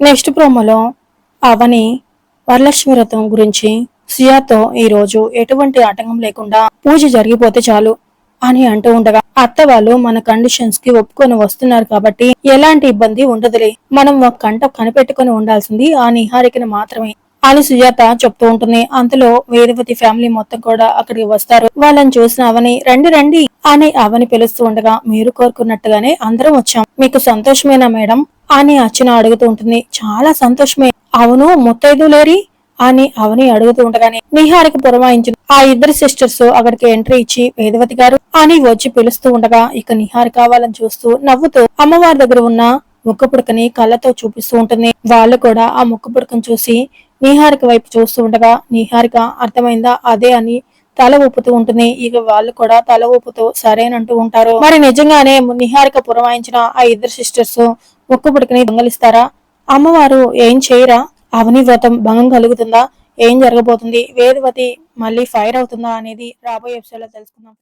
Next ప్రోమోలో అవని వరలక్ష్మి వ్రతం గురించి సియాతో ఈ రోజు ఎటువంటి ఆటంకం లేకుండా పూజ జరిగిపోతే చాలు అని అంటూ ఉండగా అత్త వాళ్ళు మన కండిషన్స్కి ఒప్పుకొని వస్తున్నారు కాబట్టి ఎలాంటి ఇబ్బంది ఉండదులే. మనం ఒక కంట కనిపెట్టుకొని ఉండాల్సింది ఆ నిహారికను మాత్రమే అని సుజాత చెప్తూ ఉంటుంది. అంతలో వేదవతి ఫ్యామిలీ మొత్తం కూడా అక్కడికి వస్తారు. వాళ్ళని చూసిన అవని రండి రండి అని అవని పిలుస్తూ ఉండగా మీరు కోరుకున్నట్టుగానే అందరం వచ్చాం. మీకు సంతోషమేనా మేడం? అని అర్చన అడుగుతూ ఉంటుంది. చాలా సంతోషమే. అవును ముత్తైదు లేరి? అని అవని అడుగుతూ ఉండగానే నిహారికి పురమాయించిన ఆ ఇద్దరు సిస్టర్స్ అక్కడికి ఎంట్రీ ఇచ్చి వేదవతి గారు అని వచ్చి పిలుస్తూ ఉండగా ఇక నిహారిక కావాలని చూస్తూ నవ్వుతూ అమ్మవారి దగ్గర ఉన్న ముక్కు పుడకని కళ్ళతో చూపిస్తూ ఉంటుంది. వాళ్ళు కూడా ఆ ముక్కు పుడకను చూసి నిహారిక వైపు చూస్తూ ఉండగా నిహారిక అర్థమైందా? అదే అని తల ఊపుతూ ఉంటుంది. ఇక వాళ్ళు కూడా తల ఊపుతూ సరేనంటూ ఉంటారు. మరి నిజంగానే నిహారిక పురమాయించిన ఆ ఇద్దరు సిస్టర్స్ ఒక్క పుడకని దొంగలిస్తారా? అమ్మవారు ఏం చేయరా? అవని వ్రతం భంగం కలుగుతుందా? ఏం జరగబోతుంది? వేదవతి మళ్ళీ ఫైర్ అవుతుందా అనేది రాబోయే ఎపిసోడ్లో తెలుసుకుందాం.